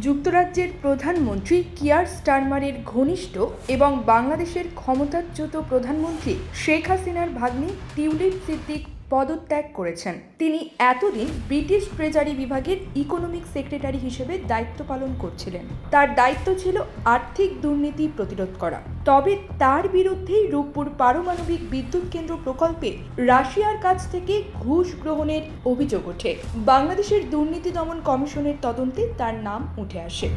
যুক্তরাজ্যের প্রধানমন্ত্রী কিয়ার স্টারমারের ঘনিষ্ঠ এবং বাংলাদেশের ক্ষমতাচ্যুত প্রধানমন্ত্রী শেখ হাসিনার ভাগ্নি টিউলিপ সিদ্দিক পদত্যাগ করেছেন। তিনি এতদিন ব্রিটিশ ট্রেজারি বিভাগের ইকোনমিক সেক্রেটারি হিসেবে দায়িত্ব পালন করছিলেন। তার দায়িত্ব ছিল আর্থিক দুর্নীতি প্রতিরোধ করা। তবে তার বিরুদ্ধেই রূপপুর পারমাণবিক বিদ্যুৎ কেন্দ্র প্রকল্পে রাশিয়ার কাছ থেকে ঘুষ গ্রহণের অভিযোগ ওঠে। বাংলাদেশের দুর্নীতি দমন কমিশনের তদন্তে তার নাম উঠে আসে।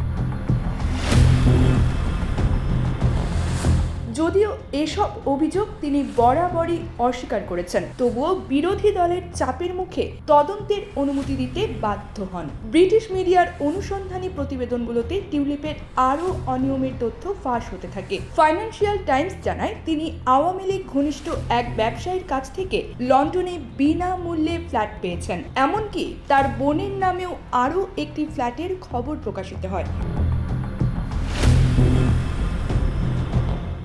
যদিও এসব অভিযোগ তিনি বরাবরই অস্বীকার করেছেন। তবুও বিরোধী দলের চাপের মুখে তদন্তের অনুমতি দিতে বাধ্য হন। ব্রিটিশ মিডিয়ার অনুসন্ধানী প্রতিবেদনগুলোতে টিউলিপের আরও অনিয়মের তথ্য ফাঁস হতে থাকে। ফাইন্যান্সিয়াল টাইমস জানায়, তিনি আওয়ামী লীগ ঘনিষ্ঠ এক ব্যবসায়ীর কাছ থেকে লন্ডনে বিনামূল্যে ফ্ল্যাট পেয়েছেন। এমনকি তার বোনের নামেও আরও একটি ফ্ল্যাটের খবর প্রকাশিত হয়।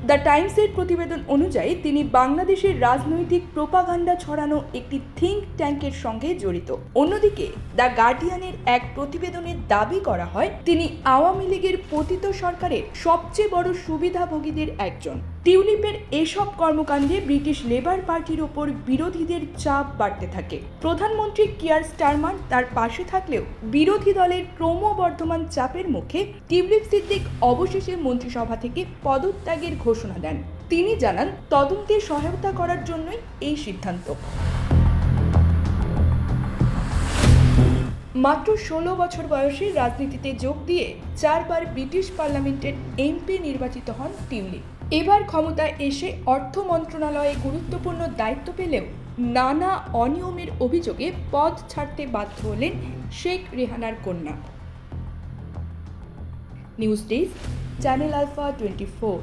দ্য টাইমসের প্রতিবেদন অনুযায়ী তিনি বাংলাদেশের রাজনৈতিক প্রোপাগান্ডা ছড়ানো একটি থিঙ্ক ট্যাঙ্কের সঙ্গে জড়িত। অন্যদিকে, দ্য গার্ডিয়ানের এক প্রতিবেদনে দাবি করা হয়, তিনি আওয়ামী লীগের পতিত সরকারের সবচেয়ে বড় সুবিধাভোগীদের একজন। টিউলিপের এসব কর্মকাণ্ডে ব্রিটিশ লেবার পার্টির ওপর বিরোধীদের চাপ বাড়তে থাকে। প্রধানমন্ত্রী কিয়ার স্টারমার তার পাশে থাকলেও বিরোধী দলের ক্রমবর্ধমান চাপের মুখে টিউলিপ সিদ্দিক অবশেষে মন্ত্রিসভা থেকে পদত্যাগের ঘোষণা দেন। তিনি জানান, তদন্তে সহায়তা করার জন্যই এই সিদ্ধান্ত। মাত্র ষোলো বছর বয়সে রাজনীতিতে যোগ দিয়ে চারবার ব্রিটিশ পার্লামেন্টের এমপি নির্বাচিত হন টিউলিপ। এবার ক্ষমতা এসে অর্থ মন্ত্রণালয়ে গুরুত্বপূর্ণ দায়িত্ব পেলেও নানা অনিয়মের অভিযোগে পদ ছাড়তে বাধ্য হলেন শেখ রেহানার কন্যা। News desk, channel alpha twenty four.